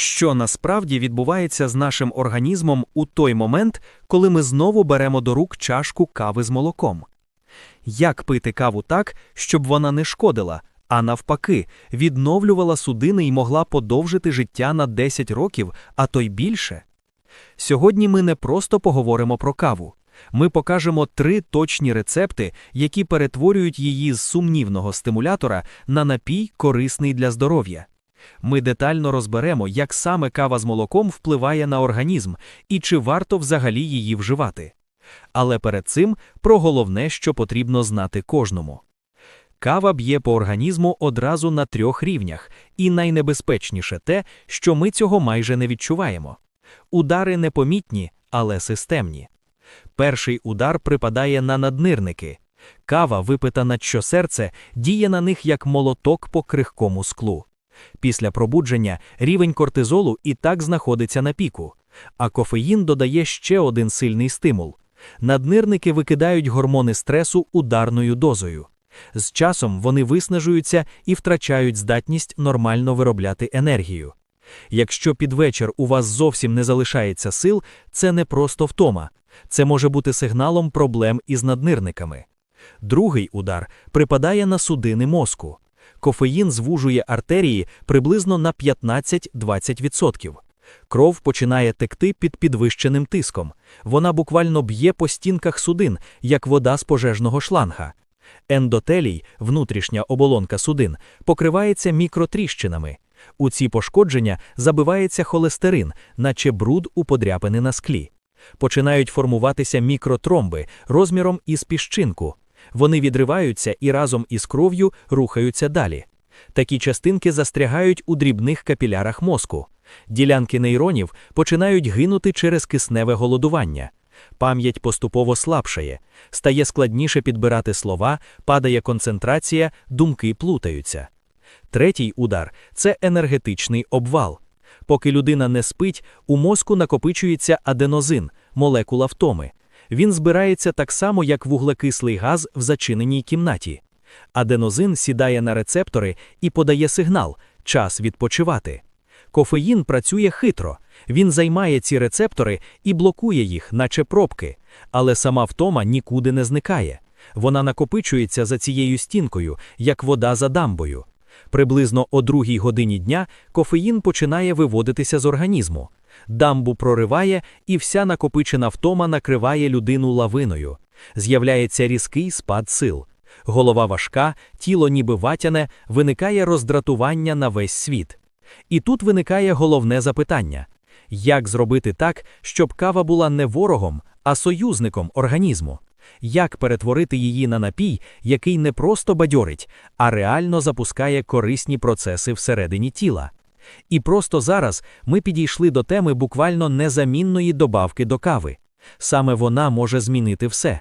Що насправді відбувається з нашим організмом у той момент, коли ми знову беремо до рук чашку кави з молоком? Як пити каву так, щоб вона не шкодила, а навпаки, відновлювала судини і могла подовжити життя на 10 років, а то й більше? Сьогодні ми не просто поговоримо про каву. Ми покажемо три точні рецепти, які перетворюють її з сумнівного стимулятора на напій, корисний для здоров'я. Ми детально розберемо, як саме кава з молоком впливає на організм і чи варто взагалі її вживати. Але перед цим про головне, що потрібно знати кожному. Кава б'є по організму одразу на трьох рівнях, і найнебезпечніше те, що ми цього майже не відчуваємо. Удари непомітні, але системні. Перший удар припадає на наднирники. Кава, випита на щосерце, діє на них як молоток по крихкому склу. Після пробудження рівень кортизолу і так знаходиться на піку, а кофеїн додає ще один сильний стимул. Наднирники викидають гормони стресу ударною дозою. З часом вони виснажуються і втрачають здатність нормально виробляти енергію. Якщо під вечір у вас зовсім не залишається сил, це не просто втома, це може бути сигналом проблем із наднирниками. Другий удар припадає на судини мозку. Кофеїн звужує артерії приблизно на 15-20%. Кров починає текти під підвищеним тиском. Вона буквально б'є по стінках судин, як вода з пожежного шланга. Ендотелій, внутрішня оболонка судин, покривається мікротріщинами. У ці пошкодження забивається холестерин, наче бруд у подряпини на склі. Починають формуватися мікротромби розміром із піщинку. Вони відриваються і разом із кров'ю рухаються далі. Такі частинки застрягають у дрібних капілярах мозку. Ділянки нейронів починають гинути через кисневе голодування. Пам'ять поступово слабшає, стає складніше підбирати слова, падає концентрація, думки плутаються. Третій удар це енергетичний обвал. Поки людина не спить, у мозку накопичується аденозин, молекула втоми. Він збирається так само, як вуглекислий газ в зачиненій кімнаті. Аденозин сідає на рецептори і подає сигнал час відпочивати. Кофеїн працює хитро, він займає ці рецептори і блокує їх, наче пробки, але сама втома нікуди не зникає. Вона накопичується за цією стінкою, як вода за дамбою. Приблизно о другій годині дня кофеїн починає виводитися з організму. Дамбу прориває, і вся накопичена втома накриває людину лавиною. З'являється різкий спад сил. Голова важка, тіло ніби ватяне, виникає роздратування на весь світ. І тут виникає головне запитання: як зробити так, щоб кава була не ворогом, а союзником організму? Як перетворити її на напій, який не просто бадьорить, а реально запускає корисні процеси всередині тіла? І просто зараз ми підійшли до теми буквально незамінної добавки до кави. Саме вона може змінити все.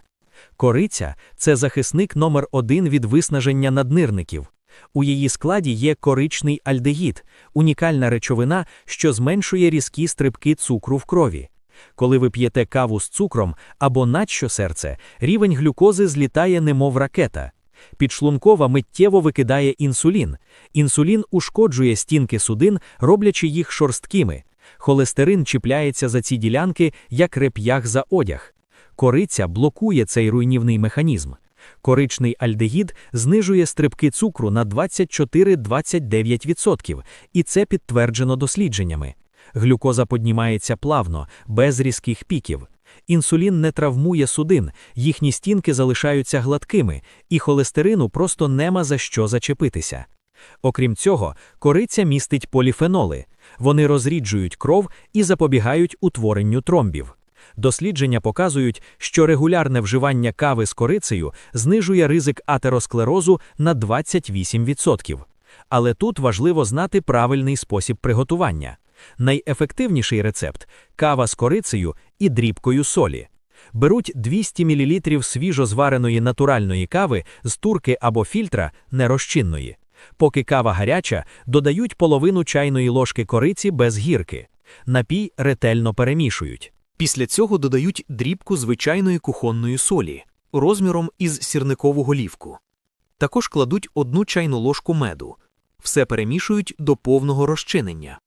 Кориця це захисник номер один від виснаження наднирників. У її складі є коричний альдегід, унікальна речовина, що зменшує різкі стрибки цукру в крові. Коли ви п'єте каву з цукром або надщо серце, рівень глюкози злітає, немов ракета. Підшлункова миттєво викидає інсулін. Інсулін ушкоджує стінки судин, роблячи їх шорсткими. Холестерин чіпляється за ці ділянки, як реп'ях за одяг. Кориця блокує цей руйнівний механізм. Коричний альдегід знижує стрибки цукру на 24-29%, і це підтверджено дослідженнями. Глюкоза піднімається плавно, без різких піків. Інсулін не травмує судин, їхні стінки залишаються гладкими, і холестерину просто нема за що зачепитися. Окрім цього, кориця містить поліфеноли. Вони розріджують кров і запобігають утворенню тромбів. Дослідження показують, що регулярне вживання кави з корицею знижує ризик атеросклерозу на 28%. Але тут важливо знати правильний спосіб приготування. Найефективніший рецепт кава з корицею і дрібкою солі. Беруть 200 мл свіжо звареної натуральної кави з турки або фільтра нерозчинної. Поки кава гаряча, додають половину чайної ложки кориці без гірки. Напій ретельно перемішують. Після цього додають дрібку звичайної кухонної солі розміром із сірникову голівку. Також кладуть одну чайну ложку меду. Все перемішують до повного розчинення.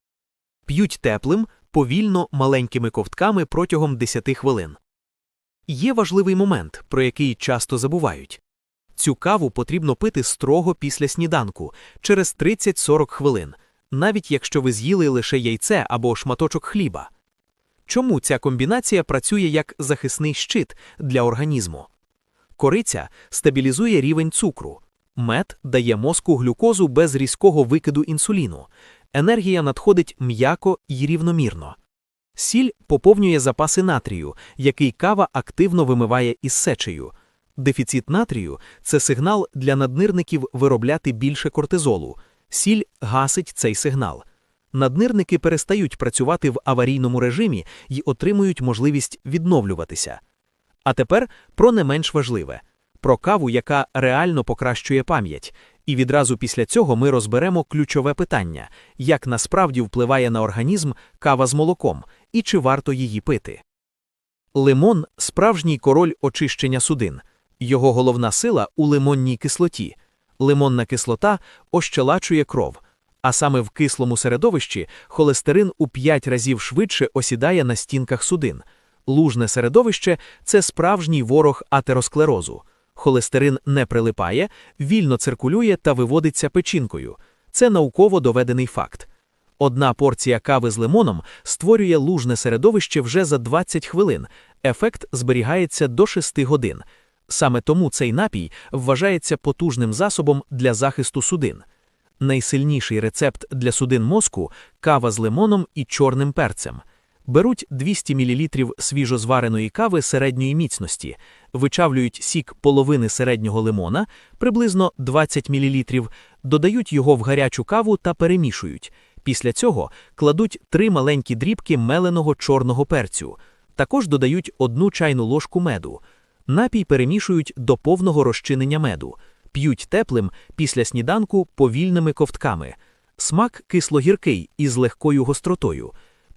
П'ють теплим, повільно, маленькими ковтками протягом 10 хвилин. Є важливий момент, про який часто забувають. Цю каву потрібно пити строго після сніданку, через 30-40 хвилин, навіть якщо ви з'їли лише яйце або шматочок хліба. Чому ця комбінація працює як захисний щит для організму? Кориця стабілізує рівень цукру, мед дає мозку глюкозу без різкого викиду інсуліну, енергія надходить м'яко і рівномірно. Сіль поповнює запаси натрію, який кава активно вимиває із сечею. Дефіцит натрію це сигнал для наднирників виробляти більше кортизолу. Сіль гасить цей сигнал. Наднирники перестають працювати в аварійному режимі і отримують можливість відновлюватися. А тепер про не менш важливе про каву, яка реально покращує пам'ять. І відразу після цього ми розберемо ключове питання: як насправді впливає на організм кава з молоком і чи варто її пити. Лимон справжній король очищення судин. Його головна сила у лимонній кислоті. Лимонна кислота ощелачує кров, а саме в кислому середовищі холестерин у 5 разів швидше осідає на стінках судин. Лужне середовище це справжній ворог атеросклерозу. Холестерин не прилипає, вільно циркулює та виводиться печінкою. Це науково доведений факт. Одна порція кави з лимоном створює лужне середовище вже за 20 хвилин. Ефект зберігається до 6 годин. Саме тому цей напій вважається потужним засобом для захисту судин. Найсильніший рецепт для судин мозку кава з лимоном і чорним перцем. Беруть 200 мл свіжозвареної кави середньої міцності, вичавлюють сік половини середнього лимона, приблизно 20 мл, додають його в гарячу каву та перемішують. Після цього кладуть три маленькі дрібки меленого чорного перцю. Також додають одну чайну ложку меду. Напій перемішують до повного розчинення меду, п'ють теплим після сніданку повільними ковтками. Смак кислогіркий із легкою гостротою.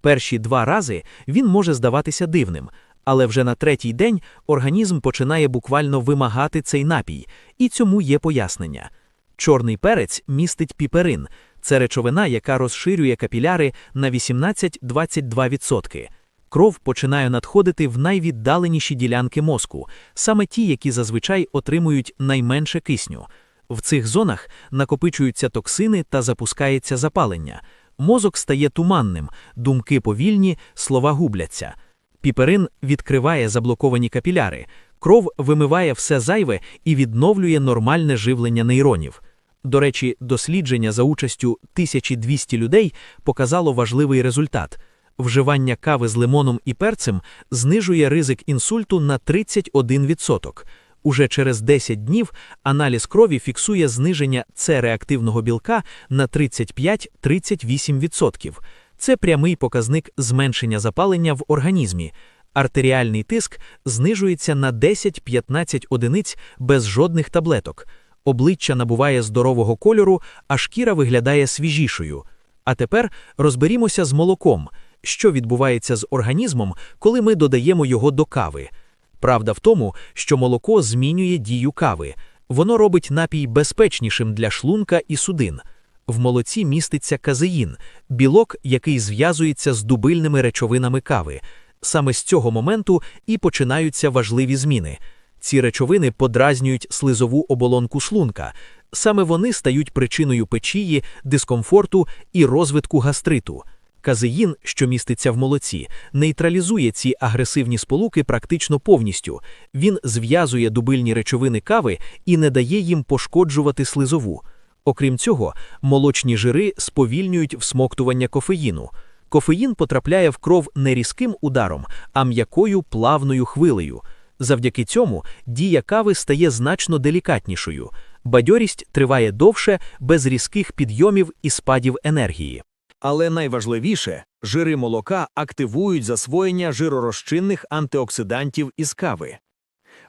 Перші два рази він може здаватися дивним, але вже на третій день організм починає буквально вимагати цей напій, і цьому є пояснення. Чорний перець містить піперин, це речовина, яка розширює капіляри на 18-22%. Кров починає надходити в найвіддаленіші ділянки мозку, саме ті, які зазвичай отримують найменше кисню. В цих зонах накопичуються токсини та запускається запалення. Мозок стає туманним, думки повільні, слова губляться. Піперин відкриває заблоковані капіляри, кров вимиває все зайве і відновлює нормальне живлення нейронів. До речі, дослідження за участю 1200 людей показало важливий результат. Вживання кави з лимоном і перцем знижує ризик інсульту на 31%. Уже через 10 днів аналіз крові фіксує зниження С-реактивного білка на 35-38%. Це прямий показник зменшення запалення в організмі. Артеріальний тиск знижується на 10-15 одиниць без жодних таблеток. Обличчя набуває здорового кольору, а шкіра виглядає свіжішою. А тепер розберімося з молоком, що відбувається з організмом, коли ми додаємо його до кави. Правда в тому, що молоко змінює дію кави, воно робить напій безпечнішим для шлунка і судин. В молоці міститься казеїн, білок, який зв'язується з дубильними речовинами кави. Саме з цього моменту і починаються важливі зміни. Ці речовини подразнюють слизову оболонку шлунка. Саме вони стають причиною печії, дискомфорту і розвитку гастриту. Казеїн, що міститься в молоці, нейтралізує ці агресивні сполуки практично повністю. Він зв'язує дубильні речовини кави і не дає їм пошкоджувати слизову. Окрім цього, молочні жири сповільнюють всмоктування кофеїну. Кофеїн потрапляє в кров не різким ударом, а м'якою плавною хвилею. Завдяки цьому дія кави стає значно делікатнішою. Бадьорість триває довше, без різких підйомів і спадів енергії. Але найважливіше, жири молока активують засвоєння жиророзчинних антиоксидантів із кави.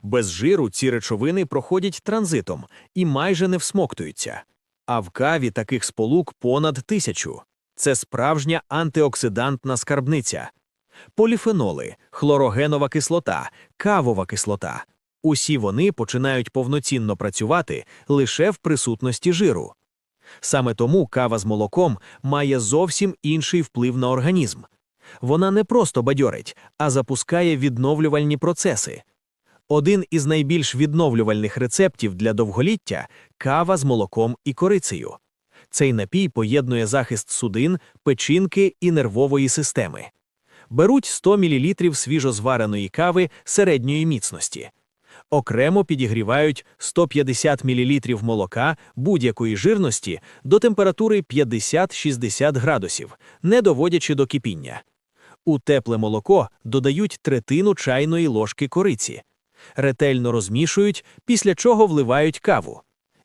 Без жиру ці речовини проходять транзитом і майже не всмоктуються. А в каві таких сполук понад тисячу. Це справжня антиоксидантна скарбниця. Поліфеноли, хлорогенова кислота, кавова кислота. Усі вони починають повноцінно працювати лише в присутності жиру. Саме тому кава з молоком має зовсім інший вплив на організм. Вона не просто бадьорить, а запускає відновлювальні процеси. Один із найбільш відновлювальних рецептів для довголіття кава з молоком і корицею. Цей напій поєднує захист судин, печінки і нервової системи. Беруть 100 мл свіжозвареної кави середньої міцності. Окремо підігрівають 150 мл молока будь-якої жирності до температури 50-60 градусів, не доводячи до кипіння. У тепле молоко додають третину чайної ложки кориці. Ретельно розмішують, після чого вливають каву.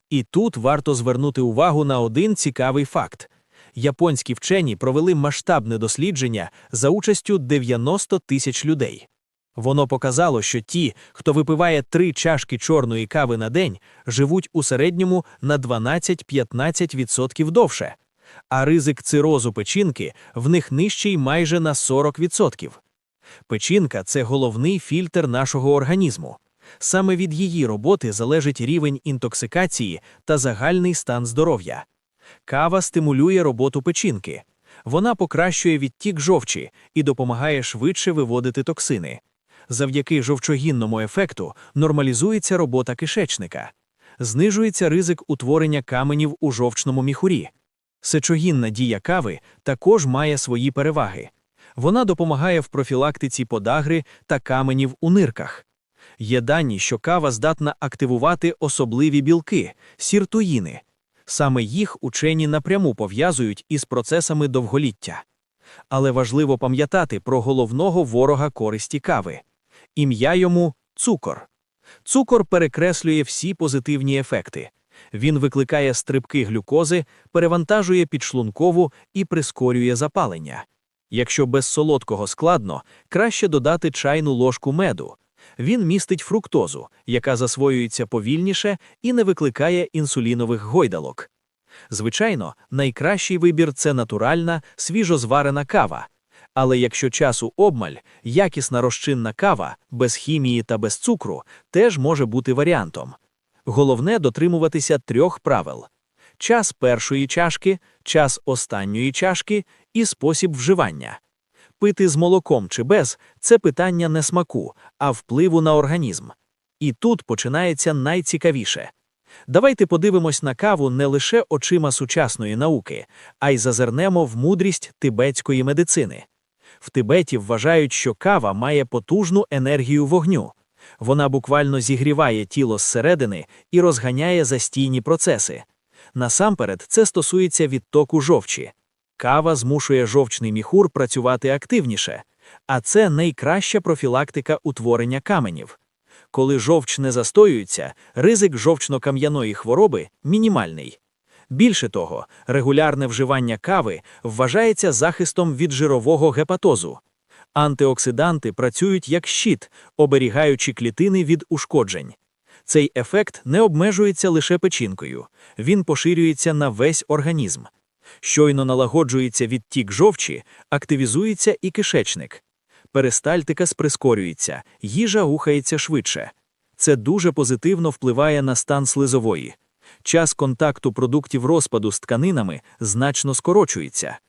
І тут варто звернути увагу на один цікавий факт. Японські вчені провели масштабне дослідження за участю 90 тисяч людей. Воно показало, що ті, хто випиває три чашки чорної кави на день, живуть у середньому на 12-15% довше, а ризик цирозу печінки в них нижчий майже на 40%. Печінка це головний фільтр нашого організму. Саме від її роботи залежить рівень інтоксикації та загальний стан здоров'я. Кава стимулює роботу печінки. Вона покращує відтік жовчі і допомагає швидше виводити токсини. Завдяки жовчогінному ефекту нормалізується робота кишечника, знижується ризик утворення каменів у жовчному міхурі. Сечогінна дія кави також має свої переваги. Вона допомагає в профілактиці подагри та каменів у нирках. Є дані, що кава здатна активувати особливі білки сіртуїни. Саме їх учені напряму пов'язують із процесами довголіття. Але важливо пам'ятати про головного ворога користі кави. Ім'я йому цукор. Цукор перекреслює всі позитивні ефекти. Він викликає стрибки глюкози, перевантажує підшлункову і прискорює запалення. Якщо без солодкого складно, краще додати чайну ложку меду. Він містить фруктозу, яка засвоюється повільніше і не викликає інсулінових гойдалок. Звичайно, найкращий вибір це натуральна, свіжозварена кава. Але якщо часу обмаль, якісна розчинна кава без хімії та без цукру теж може бути варіантом. Головне дотримуватися трьох правил: час першої чашки, час останньої чашки і спосіб вживання. Пити з молоком чи без це питання не смаку, а впливу на організм. І тут починається найцікавіше. Давайте подивимось на каву не лише очима сучасної науки, а й зазирнемо в мудрість тибетської медицини. В Тибеті вважають, що кава має потужну енергію вогню. Вона буквально зігріває тіло зсередини і розганяє застійні процеси. Насамперед, це стосується відтоку жовчі. Кава змушує жовчний міхур працювати активніше, а це найкраща профілактика утворення каменів. Коли жовч не застоюється, ризик жовчно-кам'яної хвороби мінімальний. Більше того, регулярне вживання кави вважається захистом від жирового гепатозу. Антиоксиданти працюють як щит, оберігаючи клітини від ушкоджень. Цей ефект не обмежується лише печінкою, він поширюється на весь організм. Щойно налагоджується відтік жовчі, активізується і кишечник. Перистальтика прискорюється, їжа рухається швидше. Це дуже позитивно впливає на стан слизової. Час контакту продуктів розпаду з тканинами значно скорочується.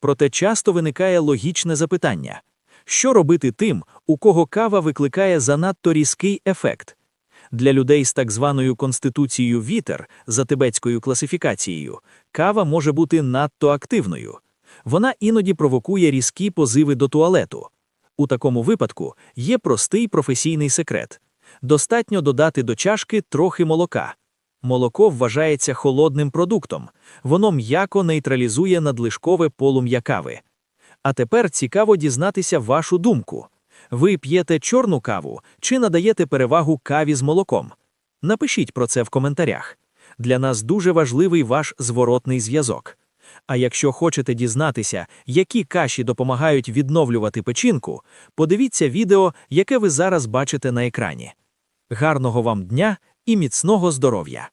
Проте часто виникає логічне запитання: що робити тим, у кого кава викликає занадто різкий ефект? Для людей з так званою конституцією вітер за тибетською класифікацією, кава може бути надто активною. Вона іноді провокує різкі позиви до туалету. У такому випадку є простий професійний секрет: достатньо додати до чашки трохи молока. Молоко вважається холодним продуктом, воно м'яко нейтралізує надлишкове полум'я кави. А тепер цікаво дізнатися вашу думку. Ви п'єте чорну каву чи надаєте перевагу каві з молоком? Напишіть про це в коментарях. Для нас дуже важливий ваш зворотний зв'язок. А якщо хочете дізнатися, які каші допомагають відновлювати печінку, подивіться відео, яке ви зараз бачите на екрані. Гарного вам дня і міцного здоров'я!